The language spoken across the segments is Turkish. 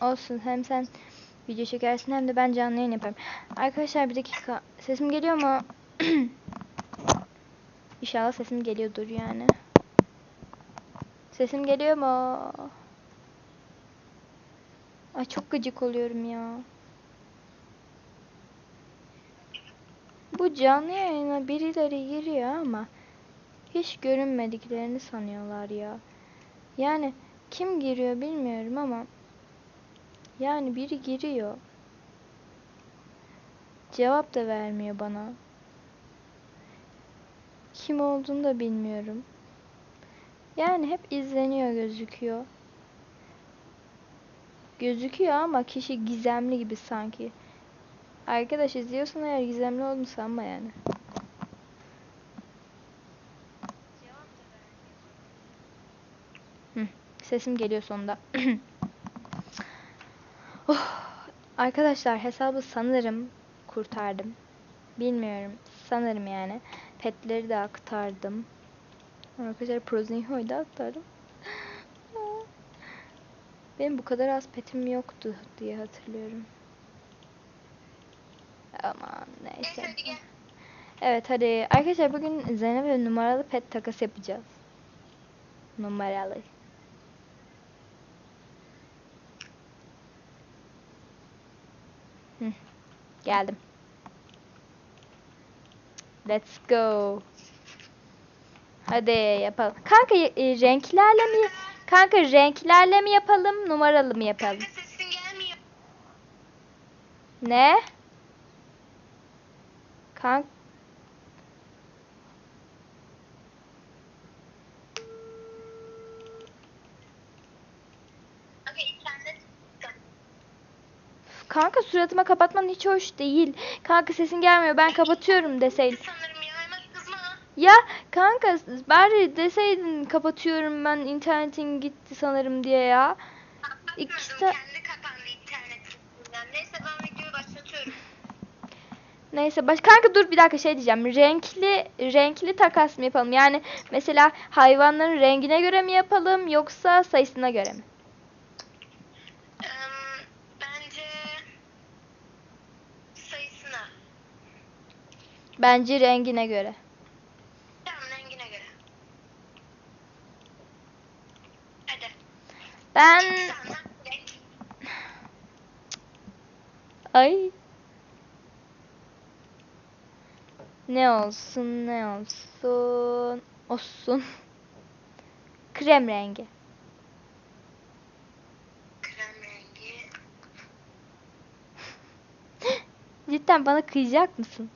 Olsun hem sen video çekersin hem de ben canlı yayın yaparım. Arkadaşlar bir dakika sesim geliyor mu? İnşallah sesim geliyordur yani. Sesim geliyor mu? Ay çok gıcık oluyorum ya. Bu canlı yayına birileri giriyor ama hiç görünmediklerini sanıyorlar ya. Yani kim giriyor bilmiyorum ama yani biri giriyor. Cevap da vermiyor bana. Kim olduğunu da bilmiyorum. Yani hep izleniyor gözüküyor. Gözüküyor ama kişi gizemli gibi sanki. Arkadaş izliyorsan eğer gizemli olduğunu sanma yani. Sesim geliyor sonunda. Oh, arkadaşlar hesabı sanırım kurtardım. Bilmiyorum. Sanırım yani. Petleri de aktardım. Arkadaşlar Prozinho'yu da aktardım. Benim bu kadar az petim yoktu diye hatırlıyorum. Aman neyse. Neyse hadi gel. Evet hadi. Arkadaşlar bugün Zeynep'e numaralı pet takas yapacağız. Numaralı. Hı, geldim. Let's go. Hadi yapalım. Kanka e, renklerle mi? Kanka renklerle mi yapalım, numaralı mı yapalım? Kanka sesin gelmiyor. Ne? Kank Kanka suratıma kapatman hiç hoş değil. Kanka sesin gelmiyor. Ben kapatıyorum deseydin. Ya kanka bari deseydin kapatıyorum ben internetin gitti sanırım diye ya. İkisi Neyse baş kanka dur bir dakika şey diyeceğim. Renkli renkli takas mı yapalım? Yani mesela hayvanların rengine göre mi yapalım yoksa sayısına göre mi? Bence sayısına. Bence rengine göre. Tamam rengine göre. Hadi. Ben renk. ay ne olsun ne olsun olsun krem rengi. Krem rengi. Cidden bana kıyacak mısın?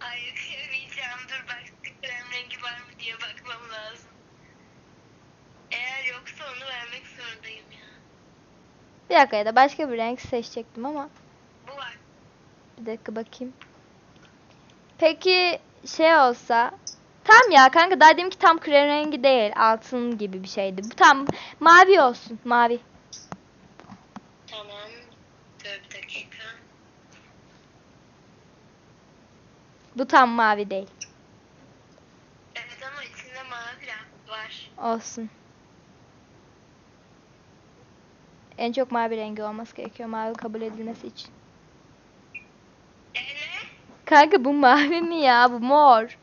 Ay kıyamayacağım. Dur bak krem rengi var mı diye bakmam lazım. Eğer yoksa onu vermek zorundayım ya. Bir dakika ya da başka bir renk seçecektim ama Bu var. bir dakika bakayım. Peki şey olsa tam ya kanka daha dedim ki tam krem rengi değil altın gibi bir şeydi. Bu tam mavi olsun mavi. Tamam. Dur bir dakika. Bu tam mavi değil. Evet ama içinde mavi var. Olsun. En çok mavi rengi olması gerekiyor mavi kabul edilmesi için. Kanka bu mavi mi ya? Bu mor.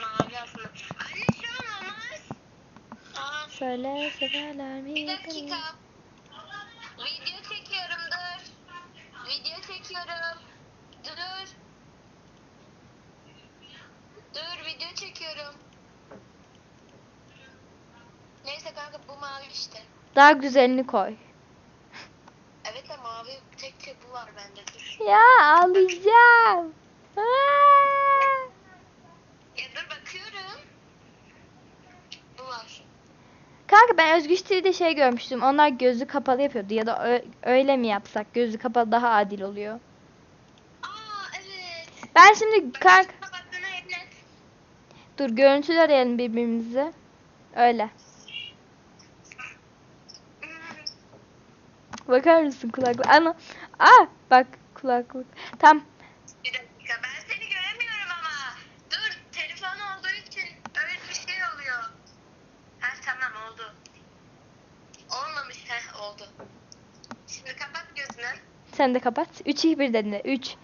Mavi aslında. Anne şu an olmaz. Aa, Söyle severler mi? bir dakika. Video çekiyorum dur. Video çekiyorum. Dur. Dur video çekiyorum. Neyse kanka bu mavi işte. Daha güzelini koy. Mavi tek tek bu var bende dur. Ya ağlayacağım. Aa! Ya dur bakıyorum. Bu var. Kanka ben Özgüç TV'de şey görmüştüm. Onlar gözü kapalı yapıyordu ya da öyle mi yapsak? Gözü kapalı daha adil oluyor. Aa evet. Ben şimdi kanka emin dur görüntüler arayalım birbirimizi. Öyle. Bakar mısın kulaklık? Ana Aa bak kulaklık. Tam Bir dakika ben seni göremiyorum ama. Dur telefon olduğu için öyle bir şey oluyor. Ha tamam oldu. Olmamış heh oldu. Şimdi kapat gözünü. sen de kapat. 3 2 1 dedin. 3.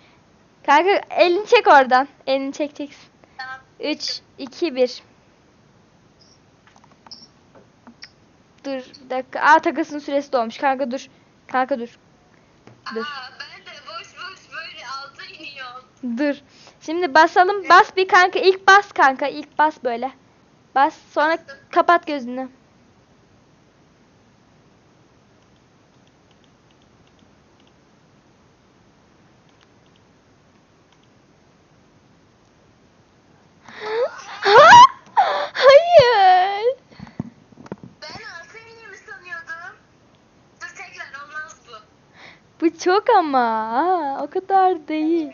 Kanka elini çek oradan. Elini çekeceksin. Tamam. 3 2 1. Dur bir dakika. Aa takasın süresi dolmuş. Kanka dur. Kanka dur. Dur. Aa ben de boş boş böyle alta iniyorum. Dur. Şimdi basalım. Bas bir kanka. İlk bas kanka. İlk bas böyle. Bas. Sonra kapat gözünü. Hayır. Ben alta iniyor sanıyordum. Dur tekrar olmaz bu. Bu çok ama. Aa, o kadar değil.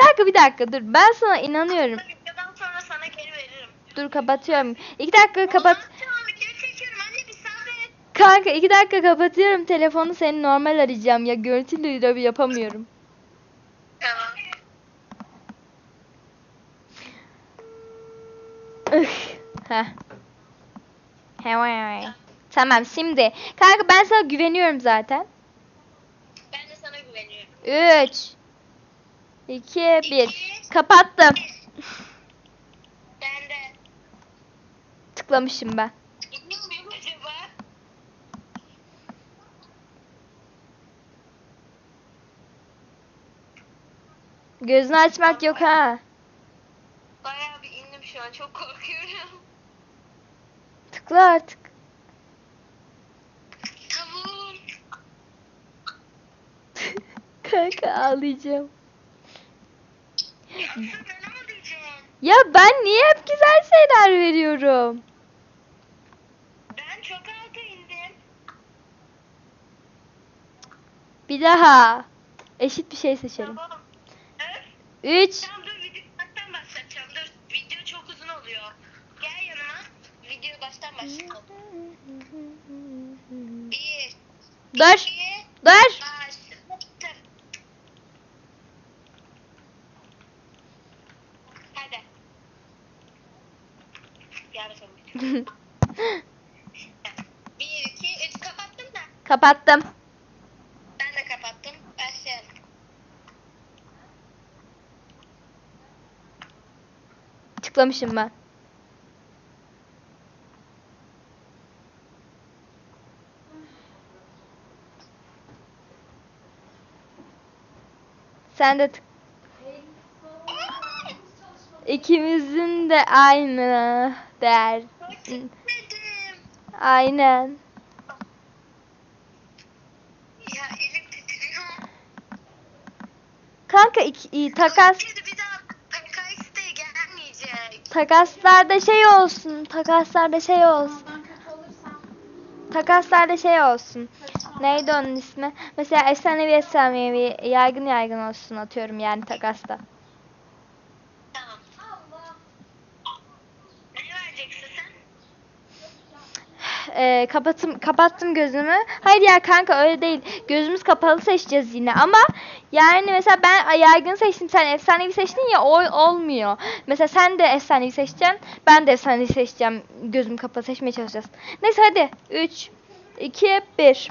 Kanka bir dakika dur. Ben sana inanıyorum. Videodan sonra sana geri veririm. Dur kapatıyorum. İki dakika kapat. Ondan sonra video çekiyorum anne bir sabret. Kanka iki dakika kapatıyorum telefonu seni normal arayacağım ya görüntülü lobby yapamıyorum. Tamam. Heh. Tamam şimdi. Kanka ben sana güveniyorum zaten. Ben de sana güveniyorum. 3 2 1 Kapattım. Ben de. Tıklamışım ben. Gözünü açmak yok ha. Bayağı bir indim şu an çok korkuyorum. Tıkla artık. Tamam. Kanka ağlayacağım. Ben. Ya ben niye hep güzel şeyler veriyorum? Ben çok alta indim. Bir daha. Eşit bir şey seçelim. Tamam. Evet. 3 Tamam dur video baştan başlatacağım. Dur video çok uzun oluyor. Gel yanıma. Video baştan başlayalım. Bir, Dur. iki, Dur. başlattım. Hadi. Gel bakalım. Bir, iki, üç kapattın da. Kapattım. Ben de kapattım. Başlayalım. Tıklamışım ben. Sen de tık. İkimizin de aynı değer. Aynen. Kanka iki, iyi, takas bir daha gelmeyecek. takaslarda şey olsun. Takaslarda şey olsun. Takaslarda şey olsun. Neydi onun ismi? Mesela efsanevi efsanevi yaygın yaygın olsun atıyorum yani takasta. Tamam. Allah. Ne vereceksin sen? Ee, kapatım kapattım gözümü. Hayır ya kanka öyle değil. Gözümüz kapalı seçeceğiz yine ama yani mesela ben yaygın seçtim sen efsanevi seçtin ya o olmuyor. Mesela sen de efsanevi seçeceksin. Ben de efsanevi seçeceğim. Gözüm kapalı seçmeye çalışacağız. Neyse hadi. 3 2 1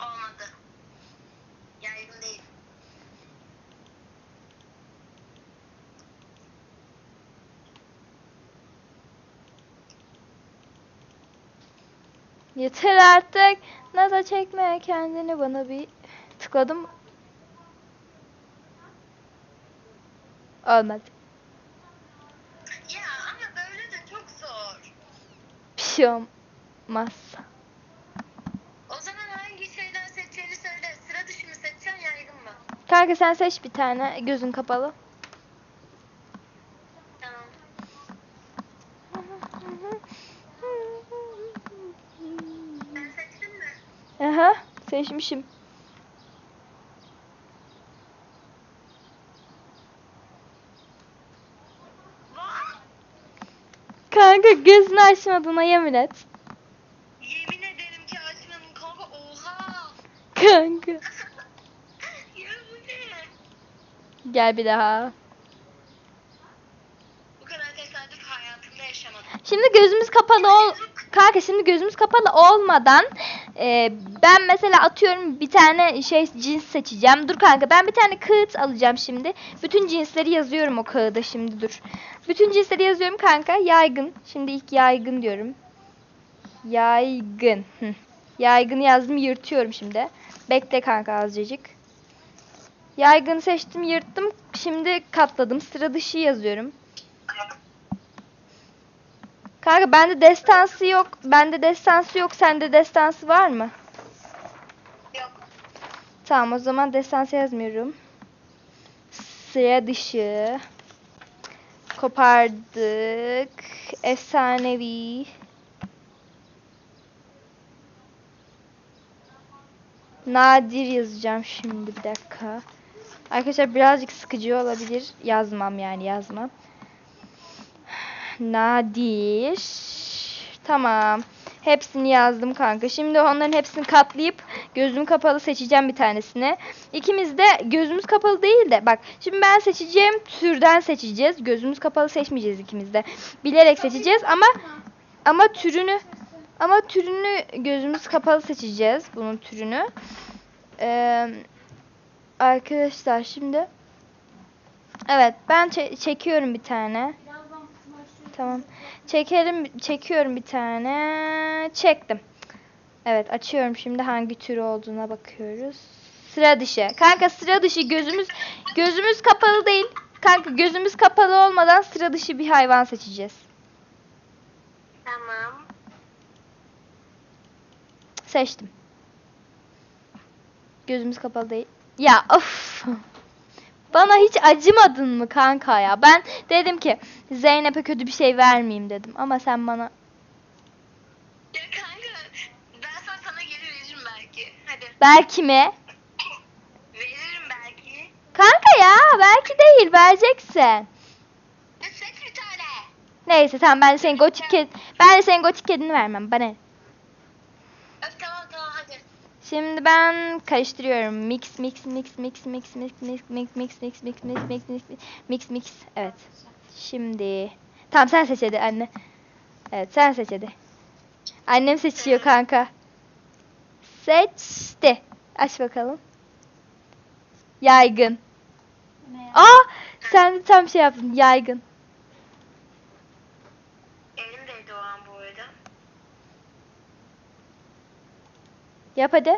Olmadı. Yaygın değil. Yeter artık. Naza çekme kendini bana bir tıkladım. Olmadı. Ya ama böyle de çok zor. Bir şey olmaz. O zaman hangi şeyden seçeceğini söyle. Sıra dışı mı seçeceksin yaygın mı? Kanka sen seç bir tane gözün kapalı. Tamam. Sen seçtin mi? Seçmişim. gözünü açmadığına yemin et. Yemin ederim ki açmadım kanka oha. Kanka. ya bu ne? Gel bir daha. Bu kadar tesadüf hayatımda yaşamadım. Şimdi gözümüz kapalı ol. Kanka şimdi gözümüz kapalı olmadan e, ben mesela atıyorum bir tane şey cins seçeceğim. Dur kanka ben bir tane kağıt alacağım şimdi. Bütün cinsleri yazıyorum o kağıda şimdi dur. Bütün cinsleri yazıyorum kanka. Yaygın. Şimdi ilk yaygın diyorum. Yaygın. Hı. Yaygın yazdım yırtıyorum şimdi. Bekle kanka azıcık. Yaygın seçtim yırttım. Şimdi katladım. Sıra dışı yazıyorum. Kanka bende destansı yok. Bende destansı yok. Sende destansı var mı? Yok. Tamam o zaman destansı yazmıyorum. Sıra dışı. Kopardık. Efsanevi. Nadir yazacağım şimdi bir dakika. Arkadaşlar birazcık sıkıcı olabilir. Yazmam yani yazmam. Nadir. Tamam. Hepsini yazdım kanka. Şimdi onların hepsini katlayıp gözüm kapalı seçeceğim bir tanesini. İkimiz de gözümüz kapalı değil de bak şimdi ben seçeceğim türden seçeceğiz. Gözümüz kapalı seçmeyeceğiz ikimiz de. Bilerek seçeceğiz ama ama türünü ama türünü gözümüz kapalı seçeceğiz bunun türünü. Ee, arkadaşlar şimdi Evet ben çe- çekiyorum bir tane. Tamam. Çekerim, çekiyorum bir tane. Çektim. Evet açıyorum şimdi hangi tür olduğuna bakıyoruz. Sıra dışı. Kanka sıra dışı gözümüz gözümüz kapalı değil. Kanka gözümüz kapalı olmadan sıra dışı bir hayvan seçeceğiz. Tamam. Seçtim. Gözümüz kapalı değil. Ya of. Bana hiç acımadın mı kanka ya? Ben dedim ki Zeynep'e kötü bir şey vermeyeyim dedim. Ama sen bana Ya kanka ben sonra sana geri veririm belki. Hadi. belki mi? Veririm belki. Kanka ya belki değil vereceksin. Neyse tamam ben de senin gotik ked ben de senin gotik kedini vermem bana. ne? Öf tamam tamam hadi. Şimdi ben karıştırıyorum. Mix mix mix mix mix mix mix mix mix mix mix mix mix mix mix mix evet. Şimdi tamam sen seç hadi anne. Evet sen seç hadi. Annem seçiyor kanka. Seçti. Aç bakalım. Yaygın. Aa sen tam şey yaptın yaygın. Elimdeydi o an bu arada. Yap hadi.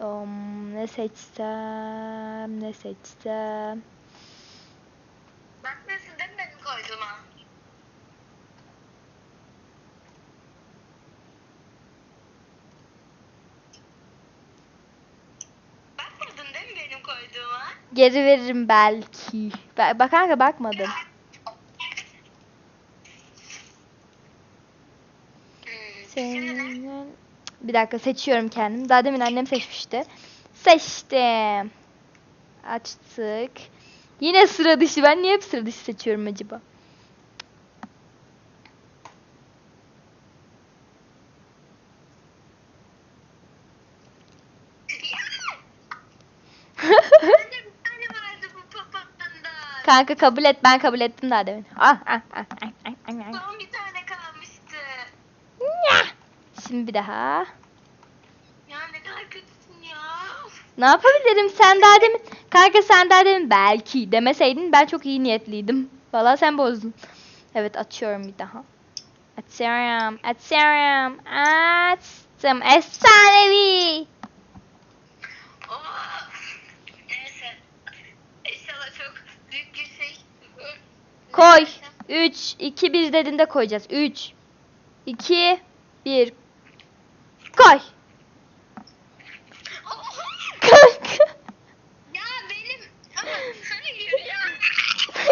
Um, ne seçsem, ne seçsem. Bakmıyorsun değil mi benim koyduğuma? Bakmadın değil mi benim koyduğuma? Geri veririm belki. Ba- Bak kanka bakmadım. Hmm, şimdi ne? Bir dakika seçiyorum kendim. Daha demin annem seçmişti. Seçtim. Açtık. Yine sıra dışı. Ben niye hep sıra dışı seçiyorum acaba? Kanka kabul et. Ben kabul ettim daha demin. Ah, ah, ah, ah, ah, ah, ah. Son bir tane kalmıştı. Nyah. Şimdi bir daha. Ya ne kadar kötüsün ya. Ne yapabilirim? Sen daha demin kanka sen daha demin belki demeseydin ben çok iyi niyetliydim. Valla sen bozdun. Evet açıyorum bir daha. Açıyorum. Açıyorum. Açtım. Efsanevi. Şey. Koy. 3, 2, 1 dediğinde koyacağız. 3, 2, 1. Koy. Kanka. Ya benim ama hayır ya.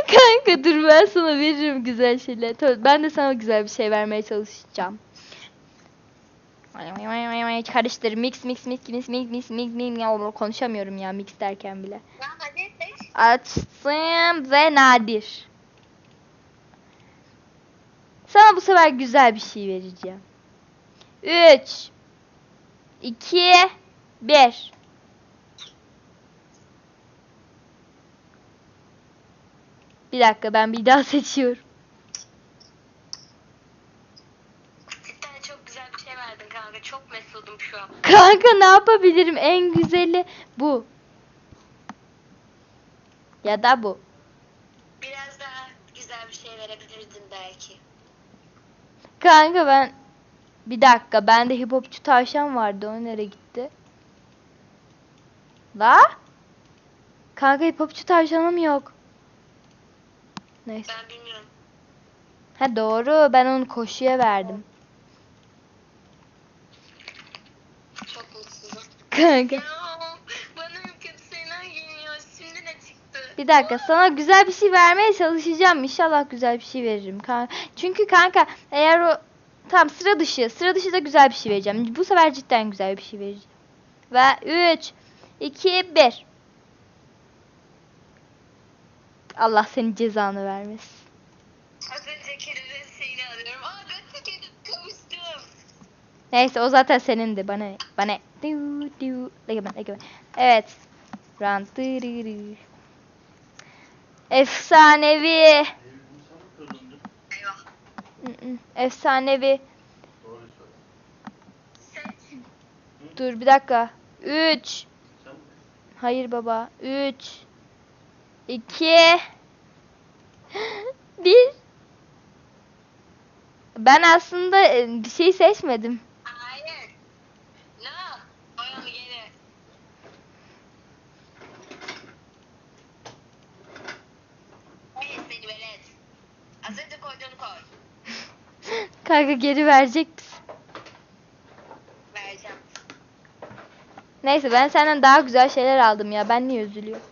Kanka dur ben sana veririm güzel şeyler. Tamam, Ben de sana güzel bir şey vermeye çalışacağım. Karıştır mix mix mix mix mix mix mix mix ya konuşamıyorum ya mix derken bile. Ya hadi seç. Açtım ve nadir. Sana bu sefer güzel bir şey vereceğim. 3 2 1 Bir dakika ben bir daha seçiyorum. Cidden çok güzel bir şey verdin kanka. Çok mesudum şu an. Kanka ne yapabilirim? En güzeli bu. Ya da bu. Biraz daha güzel bir şey verebilirdin belki. Kanka ben bir dakika bende hip hopçu tavşan vardı o nereye gitti? La? Kanka hip hopçu tavşanım yok. Neyse. Ben bilmiyorum. Ha doğru ben onu koşuya verdim. Çok mutsuzum. Kanka. Ya bana hep kötü şeyler geliyor. Şimdi ne çıktı? Bir dakika sana güzel bir şey vermeye çalışacağım. İnşallah güzel bir şey veririm. Kanka. Çünkü kanka eğer o tam sıra dışı sıra dışı da güzel bir şey vereceğim. Bu sefer cidden güzel bir şey vereceğim. Ve 3 2 1 Allah senin cezanı vermesin. Az önceki ürün şeyini alıyorum. Aa ben tekedim kavuştum. Neyse o zaten senindi. Bana ne? Bana ne? Evet. Efsanevi. Eyvah. Hı hı. Efsanevi. Seç. Dur bir dakika. 3. Hayır baba. 3. 2. 1. Ben aslında e, bir şey seçmedim. Hayır. No. Koy onu geri. Hayır seni velet. Az önce koyduğunu koy. Kanka geri verecek misin? Vereceğim. Neyse ben senden daha güzel şeyler aldım ya. Ben niye üzülüyorum?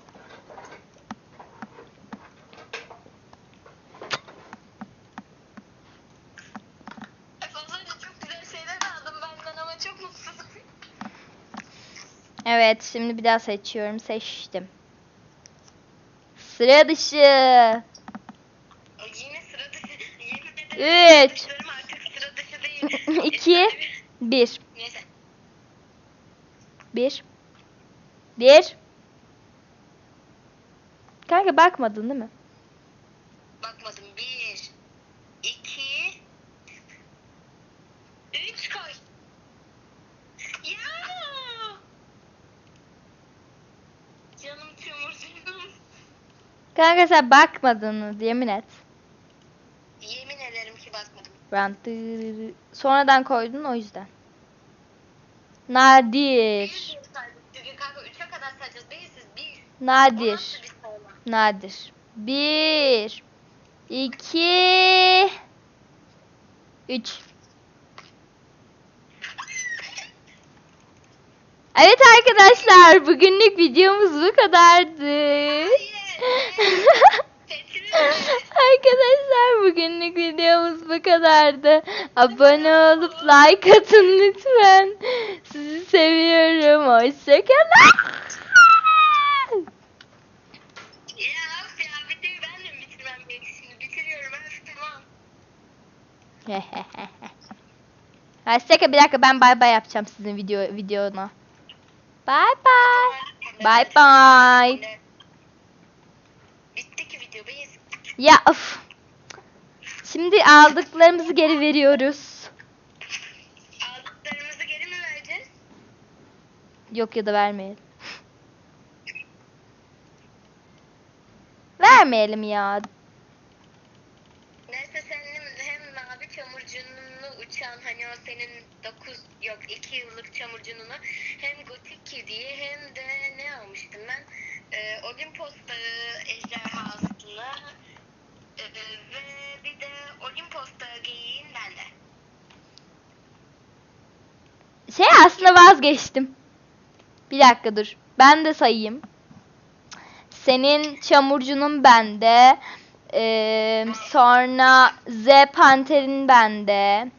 Evet şimdi bir daha seçiyorum. Seçtim. Sıra dışı. Yine sıra dışı. 3 2 1 1 1 Kanka bakmadın değil mi? Bakmadım. 1 2 3 koy. Ya! Canım Timur. Kanka sen bakmadın yemin et. Tırırı- sonradan koydun o yüzden. Nadir. Bir bir. Nadir. bir? Nadir. 1 2 3 Evet arkadaşlar bugünlük videomuz bu kadardı. Arkadaşlar bugünlük videomuz bu kadardı. Abone olup like atın lütfen. Sizi seviyorum. Hoşçakalın. Hoşçakalın. Bir dakika ben bay bay yapacağım sizin video videona. Bay bay. Bye bye. Bitti ki video beyiz. Ya of. Şimdi aldıklarımızı geri veriyoruz. Aldıklarımızı geri mi vereceğiz? Yok ya da vermeyelim. Vermeyelim ya. Neyse senin hem mavi çamurcununu uçan hani o senin 9 yok 2 yıllık çamurcununu hem gotik kediyi hem de ne almıştım ben ee, Olimpos Dağı ejderhasını ee, ve bir de Olimpos Dağı geyiğin bende. Şey aslında vazgeçtim. Bir dakika dur. Ben de sayayım. Senin çamurcunun bende. Ee, sonra Z Panter'in bende.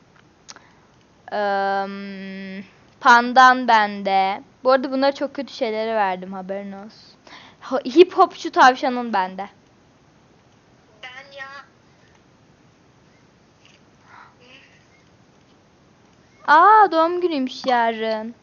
Ee, Pandan bende. Bu arada bunlara çok kötü şeyleri verdim haberin olsun. Hip hopçu tavşanın bende. Ben ya Aa doğum günüymüş yarın.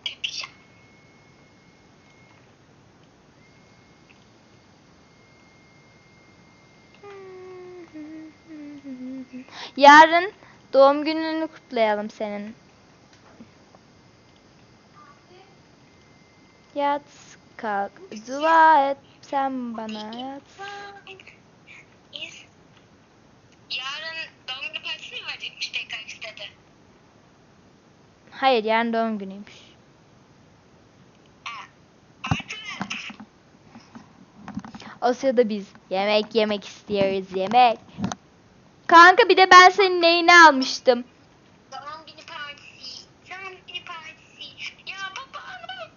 Yarın doğum gününü kutlayalım senin. Yat kalk dua et sen bana yat. Yarın doğum günü partisi mi verecekmiş tekrar istedi? Hayır yarın doğum günüymüş. O sırada biz yemek yemek istiyoruz yemek. Kanka bir de ben senin neyini almıştım. doğum günü partisi. Doğum günü partisi. Ya babaannem.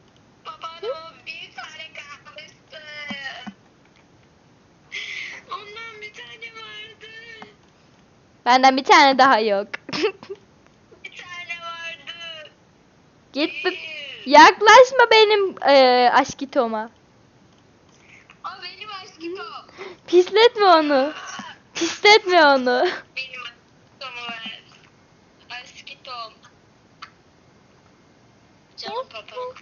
Babaannem bir tane kalmıştı. Ondan bir tane vardı. Benden bir tane daha yok. Bir tane vardı. Git bir- yaklaşma benim eee aşkitoma. O benim aşkım o. Pisletme onu. Pisletme onu. Benim aşkım var. Aşkım. Canım papam.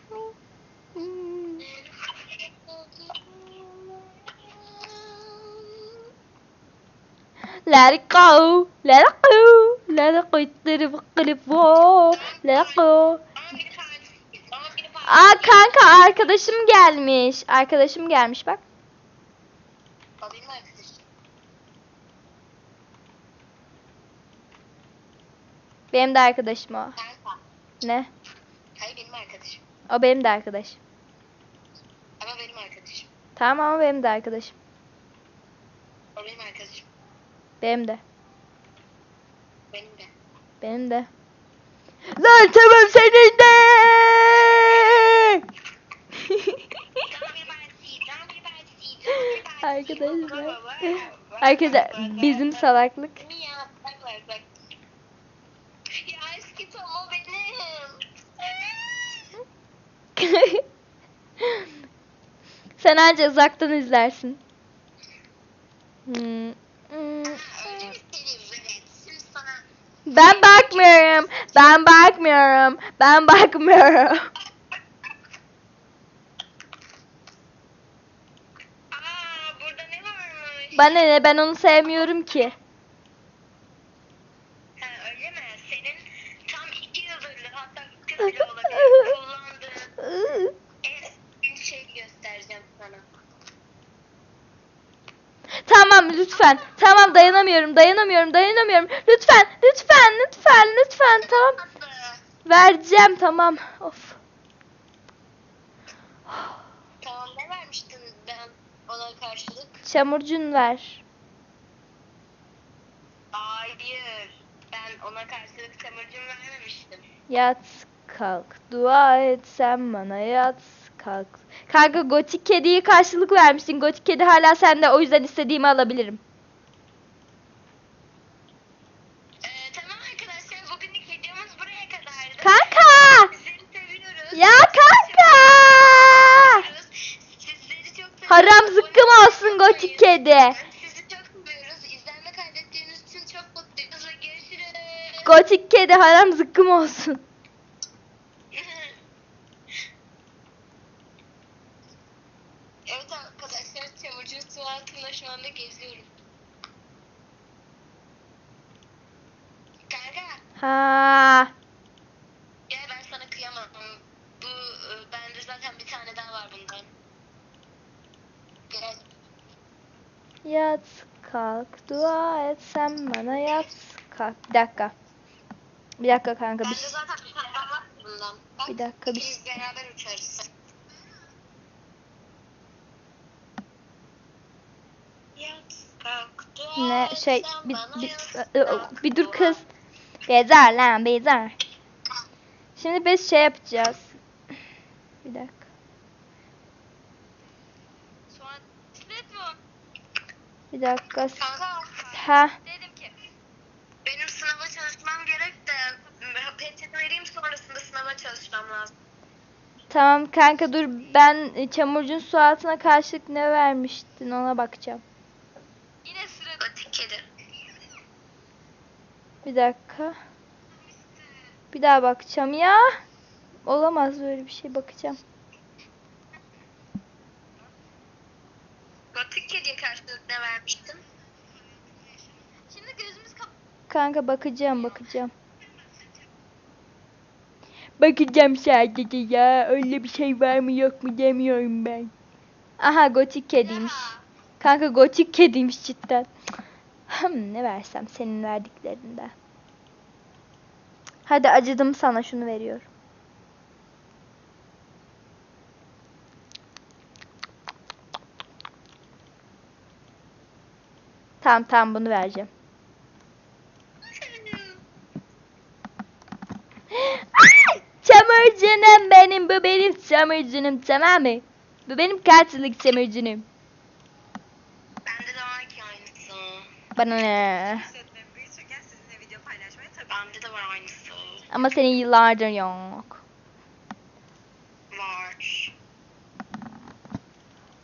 Let it go. Let it go. Let it go. Let it go. Let it go. Let it go. Doğum günü partisi. Doğum günü partisi. Aa kanka arkadaşım gelmiş. Arkadaşım gelmiş bak. Benim arkadaşım. Benim de arkadaşım o. Kanka. Ne? Hayır benim arkadaşım. O benim de arkadaşım. Ama benim arkadaşım. Tamam ama benim de arkadaşım. O benim arkadaşım. Benim de. Benim de. Benim de. Lan tamam senin de. Doğum günü partisi. Doğum günü partisi. Doğum günü partisi. Arkadaşlar. Arkadaşlar bizim salaklık. Sen anca uzaktan izlersin. Hmm. Hmm. Ben bakmıyorum. Ben bakmıyorum. Ben bakmıyorum. Aa burada ne varmış? Bana ne ben onu sevmiyorum ki. Ha öyle mi? Senin tam iki yıldır hatta üç yıl bile olabilir kullandığın en büyük şey göstereceğim sana. Tamam lütfen. Tamam dayanamıyorum. Dayanamıyorum. Dayanamıyorum. Lütfen. Lütfen. Lütfen. Lütfen. Tamam. Vereceğim tamam. Of. Tamam ne vermiştin ben ona karşılık? Çamurcun ver. Hayır. Ben ona karşılık çamurcum vermemiştim. Yat kalk. Dua et sen bana yat kalk. Kanka gotik kediyi karşılık vermişsin. Gotik kedi hala sende. O yüzden istediğimi alabilirim. Ee, tamam arkadaşlar bugünlük videomuz buraya kadardı. Kanka! Sizleri seviyoruz. Ya kanka! Sizleri çok seviyoruz. Haram olsun gotik kedi. Sizi çok seviyoruz. İzlenme kaydettiğiniz için çok mutluyuz görüşürüz. Gotik kedi haram zıkkım olsun. evet arkadaşlar çamurcu su altında şu anda geziyorum. Kanka Ha. gel ben sana kıyamam. Bu e, bende zaten bir tane daha var bundan. Gel. Yat kalk dua et sen bana yat kalk. Bir dakika. Bir dakika kanka Bende bir, zaten bir tane var bundan. Bak, Bir dakika, bir- ikimiz beraber uçarız. Ne şey bir, bir, kalk, bir dur kız. Bezer lan bezer. Şimdi biz şey yapacağız. Bir dakika. Şu an bisiklet mi? Bir dakika. Kanka. Ha. Dedim ki. Benim sınava çalışmam gerek de peçete vereyim sonrasında sınava çalışmam lazım. Tamam kanka dur ben çamurcun su altına karşılık ne vermiştin ona bakacağım. Yine sıra gotik kedi. Bir dakika. Bir daha bakacağım ya. Olamaz böyle bir şey bakacağım. Gotik kediye karşılık ne vermiştin? Şimdi gözümüz kapalı. Kanka bakacağım bakacağım. Bakacağım sadece ya. Öyle bir şey var mı yok mu demiyorum ben. Aha gotik kediymiş. Kanka gotik kediymiş cidden. Hmm, ne versem senin verdiklerinden. Hadi acıdım sana şunu veriyorum. Tamam tamam bunu vereceğim. Çamurcunum benim bu benim çamurcunum tamam mı? Bu benim katillik çamurcunum. Bende de var ki aynısı. Bana ne? Bende de var aynısı. Ama senin yıllardır yok. Var.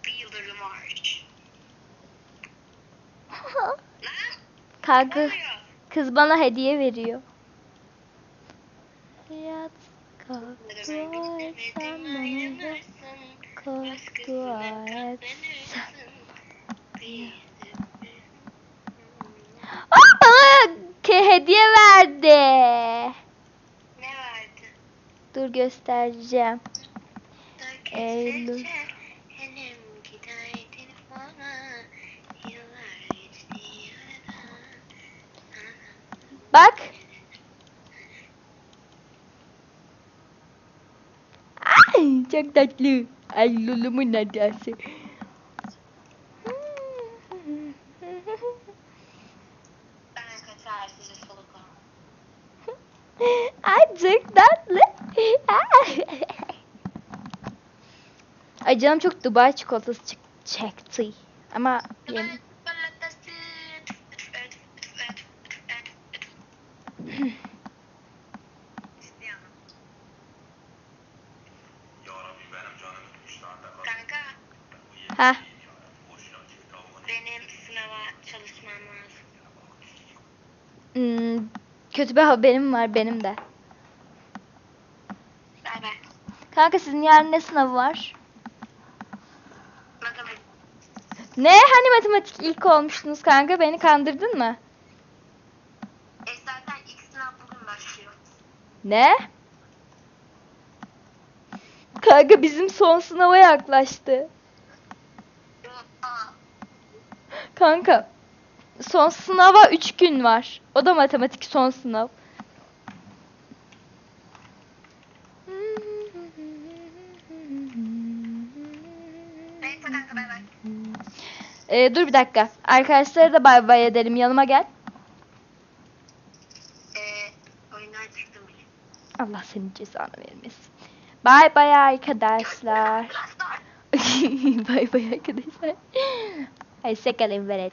Bir yıldır var. Lan Kanka kız bana hediye veriyor. Hayat kalk dua et sen bana da kalk dua et sen. Aa, bana hediye verdi. Ne verdi? Dur göstereceğim. Eylül. Bak. Ay, çok tatlı. Ay lulumun adası. Çok tatlı. Ay canım çok Dubai çikolatası çekti. Ama yem ciddi anlamda. Yarabbi benim canım kuşlarda kaldı. Kanka Bu yedi Ha. değil ya. Boşuna çıktı ama. benim sınava çalışmam lazım. hmm, kötü bir haberim var benim de. Bay bay. Kanka sizin yarın ne sınavı var? Matematik. Ne? Hani matematik ilk olmuştunuz kanka? Beni kandırdın mı? E zaten ilk sınav bugün başlıyor. Ne? Kanka bizim son sınava yaklaştı. Aa, Kanka son sınava 3 gün var. O da matematik son sınav. Ee, dur bir dakika. Arkadaşlara da bay bay edelim. Yanıma gel. Allah senin cezanı vermesin. Bay bay arkadaşlar. bay bay arkadaşlar. Hoşçakalın velet.